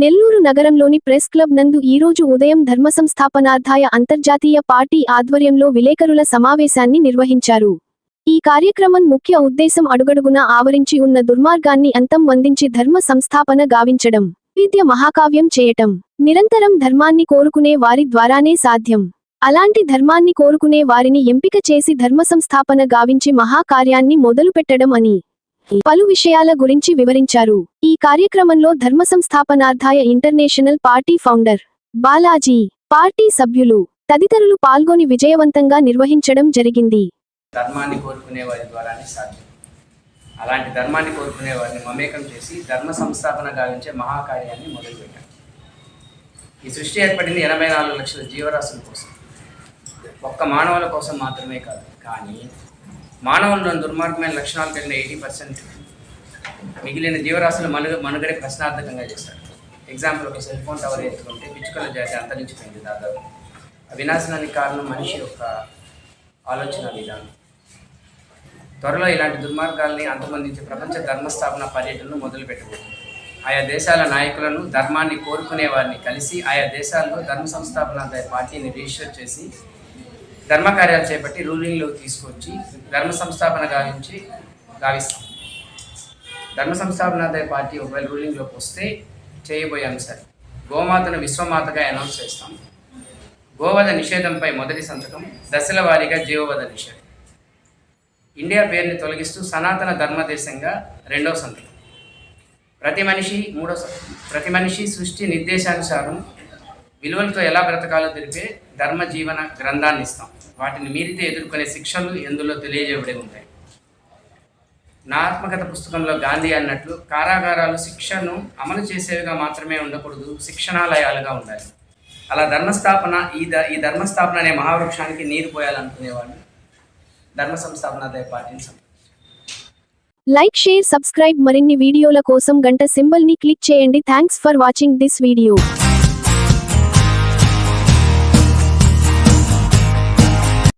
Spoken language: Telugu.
నెల్లూరు నగరంలోని ప్రెస్ క్లబ్ నందు ఈరోజు ఉదయం ధర్మ సంస్థాపనార్థాయ అంతర్జాతీయ పార్టీ ఆధ్వర్యంలో విలేకరుల సమావేశాన్ని నిర్వహించారు. ఈ కార్యక్రమం ముఖ్య ఉద్దేశం అడుగడుగునా ఆవరించి ఉన్న దుర్మార్గాన్ని అంతం వందించి ధర్మ సంస్థాపన గావించడం విద్య మహాకావ్యం చేయటం నిరంతరం ధర్మాన్ని కోరుకునే వారి ద్వారానే సాధ్యం. అలాంటి ధర్మాన్ని కోరుకునే వారిని ఎంపిక చేసి ధర్మ సంస్థాపన గావించి మహాకార్యాన్ని మొదలుపెట్టడం అని పలు విషయాల గురించి వివరించారు. ఈ కార్యక్రమంలో Dharma Samsthapanarthaya international party founder Balaji party సభ్యులు తదితరులు పాల్గొని విజయవంతంగా నిర్వహించడం జరిగింది. ధర్మాన్ని కోరుకునే వారి ద్వారానే సాధ్యం. అలాంటి ధర్మాన్ని కోరుకునే వారిని మమేకం చేసి ధర్మ సంస్థాపన గావించే మహాకార్యాన్ని మొదలుపెట్టారు ఈ సృష్టి ఏర్పడింది ఎనభై నాలుగు లక్షల జీవరాశుల కోసం. ఒక్క మానవుల కోసం మాత్రమే కాదు కానీ మానవుల్లోని దుర్మార్గమైన లక్షణాలు కలిగిన ఎయిటీ పర్సెంట్ మిగిలిన జీవరాశుల మనుగ మనుగడే ప్రశ్నార్థకంగా చేస్తారు. ఎగ్జాంపుల్ ఒక సెల్ ఫోన్ టవర్ ఎత్తుకుంటే పిచ్చుకల జాతి అంతరించిపోయింది దాదాపు. వినాశనానికి కారణం మనిషి యొక్క ఆలోచన విధానం. త్వరలో ఇలాంటి దుర్మార్గాల్ని అంతమందించే ప్రపంచ ధర్మస్థాపన పర్యటనను మొదలు పెట్టబోతుంది ఆయా దేశాల నాయకులను ధర్మాన్ని కోరుకునే వారిని కలిసి ఆయా దేశాల్లో ధర్మ సంస్థాపన పార్టీని రిజిస్టర్ చేసి ధర్మకార్యాలు చేపట్టి రూలింగ్లోకి తీసుకొచ్చి ధర్మ సంస్థాపన గావించి గావిస్తాం. ధర్మ సంస్థాపన పార్టీ ఒకవేళ రూలింగ్లోకి వస్తే చేయబోయాం సార్ గోమాతను విశ్వమాతగా అనౌన్స్ చేస్తాం. గోవధ నిషేధంపై మొదటి సంతకం దశల వారీగా జీవవధ నిషేధం. ఇండియా పేరుని తొలగిస్తూ సనాతన ధర్మదేశంగా రెండవ సంతకం. ప్రతి మనిషి మూడో ప్రతి మనిషి సృష్టి నిర్దేశానుసారం విలువలతో ఎలా బ్రతకాలో తెలిపే ధర్మ జీవన గ్రంథాన్ని ఇస్తాం. వాటిని మీరితే ఎదుర్కొనే శిక్షలు ఎందులో తెలియజేయబడి ఉంటాయి. నా ఆత్మకథ పుస్తకంలో గాంధీ అన్నట్లు కారాగారాలు శిక్షను అమలు చేసేవిగా మాత్రమే ఉండకూడదు శిక్షణాలయాలుగా ఉండాలి. అలా ధర్మస్థాపన ఈ ద ఈ ధర్మస్థాపన అనే మహావృక్షానికి నీరు పోయాలనుకునేవాళ్ళు ధర్మ సంస్థాపన పాటించాం లైక్ షేర్ సబ్స్క్రైబ్ మరిన్ని వీడియోల కోసం గంట సింబల్ని క్లిక్ చేయండి. Thanks for watching this video.